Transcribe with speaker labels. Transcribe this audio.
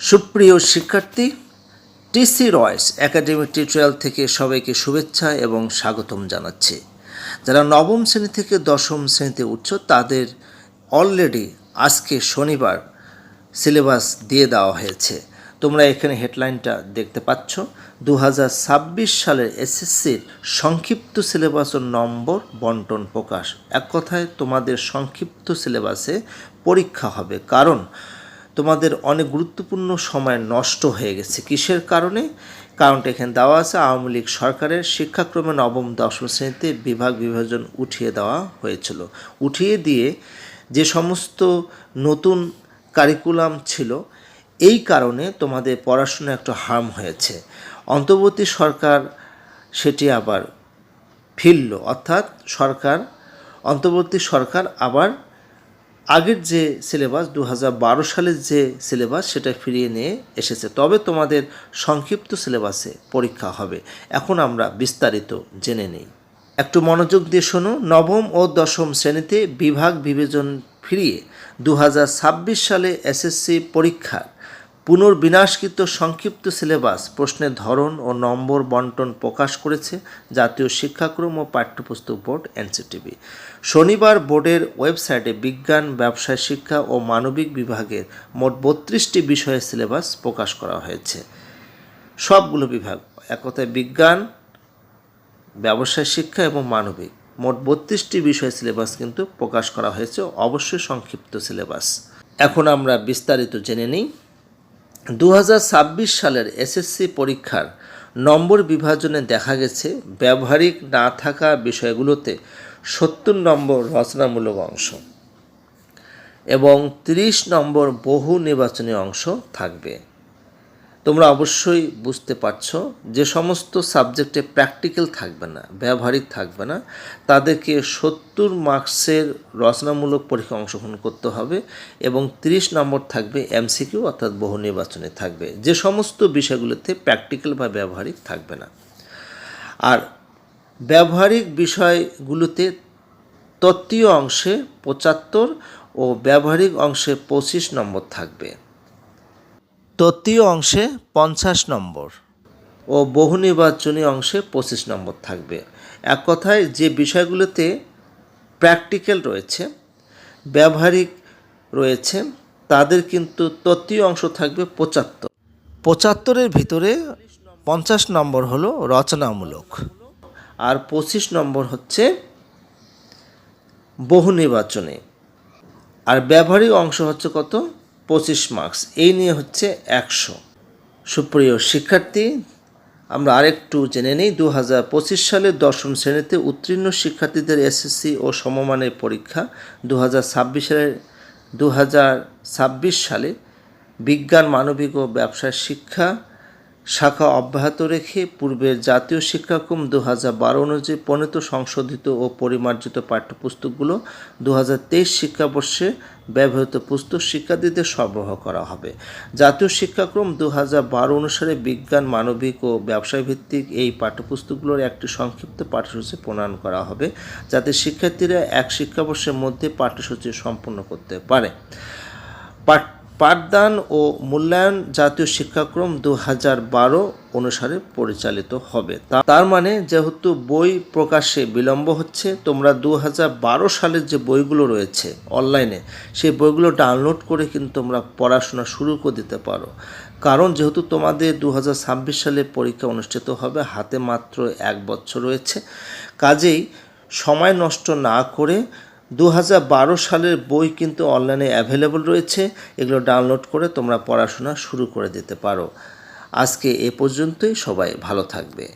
Speaker 1: সুপ্রিয় শিক্ষার্থী টিসি রয়েস academic tutorial থেকে সবাইকে শুভেচ্ছা এবং স্বাগতম জানাচ্ছি। যারা নবম শ্রেণি থেকে দশম শ্রেণীতে উচ্চ তাদের অলরেডি আজকে শনিবার সিলেবাস দিয়ে দেওয়া হয়েছে। তোমরা এখানে হেডলাইনটা দেখতে পাচ্ছ। দু হাজার ছাব্বিশ সালের এসএসসির সংক্ষিপ্ত সিলেবাস ও নম্বর বন্টন প্রকাশ। এক কথায় তোমাদের সংক্ষিপ্ত সিলেবাসে পরীক্ষা হবে। কারণ তোমাদের অনেক গুরুত্বপূর্ণ সময় নষ্ট হয়ে গেছে। কিসের কারণে? কারণটা এখানে দেওয়া আছে, আওয়ামী লীগ সরকারের শিক্ষাক্রমে নবম, দশম শ্রেণীতে বিভাগ বিভাজন উঠিয়ে দেওয়া হয়েছিল। উঠিয়ে দিয়ে যে সমস্ত নতুন কারিকুলাম ছিল, এই কারণে তোমাদের পড়াশোনা একটু হার্ম হয়েছে। অন্তর্বর্তী সরকার সেটি আবার ফিরল, অর্থাৎ সরকার, অন্তর্বর্তী সরকার আবার আগের যে সিলেবাস দু হাজার বারো সালের যে সিলেবাস সেটা ফিরিয়ে নিয়ে এসেছে। তবে তোমাদের সংক্ষিপ্ত সিলেবাসে পরীক্ষা হবে। এখন আমরা বিস্তারিত জেনে নেই। একটু মনোযোগ দিয়ে শোনো। নবম ও দশম শ্রেণীতে বিভাগ বিভাজন ফিরিয়ে দু হাজার ছাব্বিশ সালে এসএসসি পরীক্ষার পুনর্বিনাশকৃত সংক্ষিপ্ত সিলেবাস প্রশ্নের ধরন ও নম্বর বন্টন প্রকাশ করেছে জাতীয় শিক্ষাক্রম ও পাঠ্যপুস্তক বোর্ড, এনসিটিভি। শনিবার বোর্ডের ওয়েবসাইটে বিজ্ঞান, ব্যবসায় শিক্ষা ও মানবিক বিভাগের মোট বত্রিশটি বিষয়ের সিলেবাস প্রকাশ করা হয়েছে। সবগুলো বিভাগ এক কথায় বিজ্ঞান, ব্যবসায় শিক্ষা এবং মানবিক, মোট বত্রিশটি বিষয় সিলেবাস কিন্তু প্রকাশ করা হয়েছে, অবশ্যই সংক্ষিপ্ত সিলেবাস। এখন আমরা বিস্তারিত জেনে নিই। দু হাজার ছাব্বিশ সালের এসএসসি পরীক্ষার নম্বর বিভাজনে দেখা গেছে ব্যবহারিক না থাকা বিষয়গুলোতে সত্তর নম্বর রচনামূলক অংশ এবং ৩০ নম্বর বহু নির্বাচনী অংশ থাকবে। তোমরা অবশ্যই বুঝতে পারছ যে সমস্ত সাবজেক্টে প্র্যাকটিক্যাল থাকবে না, ব্যবহারিক থাকবে না, তাদেরকে সত্তর মার্কসের রচনামূলক পরীক্ষা অংশগ্রহণ করতে হবে এবং 30 নম্বর থাকবে এমসিকিউ অর্থাৎ বহু নির্বাচনে থাকবে। যে সমস্ত বিষয়গুলোতে প্র্যাকটিক্যাল বা ব্যবহারিক থাকবে না। আর ব্যবহারিক বিষয়গুলোতে তত্ত্বীয় অংশে পঁচাত্তর ও ব্যবহারিক অংশে পঁচিশ নম্বর থাকবে। তত্ত্বীয় অংশে পঞ্চাশ নম্বর। ও বহু নির্বাচনী অংশে পঁচিশ নম্বর থাকবে। এক কথায় যে বিষয়গুলোতে প্র্যাকটিক্যাল রয়েছে ব্যবহারিক রয়েছে তাদের কিন্তু তত্ত্বীয় অংশ থাকবে পঁচাত্তর। পঁচাত্তরের ভিতরে পঞ্চাশ নম্বর হলো রচনামূলক। আর পঁচিশ নম্বর হচ্ছে বহু নির্বাচনে। আর ব্যবহারিক অংশ হচ্ছে কত? পঁচিশ মার্কস এই নিয়ে হচ্ছে একশো। সুপ্রিয় শিক্ষার্থী, আমরা আরেকটু জেনে নিই দু হাজার পঁচিশ সালের দশম শ্রেণীতে উত্তীর্ণ শিক্ষার্থীদের এসএসসি ও সমমানের পরীক্ষা। দু হাজার ছাব্বিশ সালের দু হাজার ছাব্বিশ সালে বিজ্ঞান, মানবিক ও ব্যবসায় শিক্ষা। শাখা অব্যাহত রেখে পূর্বের জাতীয় শিক্ষাক্রম দু হাজার বারো অনুযায়ী প্রণীত সংশোধিত ও পরিমার্জিত পাঠ্যপুস্তকগুলো দু হাজার তেইশ শিক্ষাবর্ষে ব্যবহৃত পুস্তক শিক্ষার্থীদের সরবরাহ করা হবে। জাতীয় শিক্ষাক্রম দু হাজার বারো অনুসারে বিজ্ঞান, মানবিক ও ব্যবসায় ভিত্তিক এই পাঠ্যপুস্তকগুলোর একটি সংক্ষিপ্ত পাঠ্যসূচি প্রণয়ন করা হবে, যাতে শিক্ষার্থীরা এক শিক্ষাবর্ষের মধ্যে পাঠ্যসূচি সম্পন্ন করতে পারে। পাঠ পাঠদান ও মূল্যায়ন জাতীয় শিক্ষাক্রম দু হাজার বারো অনুসারে পরিচালিত হবে। তার মানে যেহেতু বই প্রকাশে বিলম্ব হচ্ছে, তোমরা দু হাজার বারো সালের যে বইগুলো রয়েছে অনলাইনে, সেই বইগুলো ডাউনলোড করে কিন্তু তোমরা পড়াশোনা শুরু করে দিতে পারো। কারণ যেহেতু তোমাদের দু ছাব্বিশ সালে পরীক্ষা অনুষ্ঠিত হবে, হাতে মাত্র এক বছর রয়েছে, কাজেই সময় নষ্ট না করে দু সালের বই কিন্তু অনলাইনে অ্যাভেলেবল রয়েছে। এগুলো ডাউনলোড করে তোমরা পড়াশোনা শুরু করে দিতে পারো। আজকে এ পর্যন্তই। সবাই ভালো থাকবে।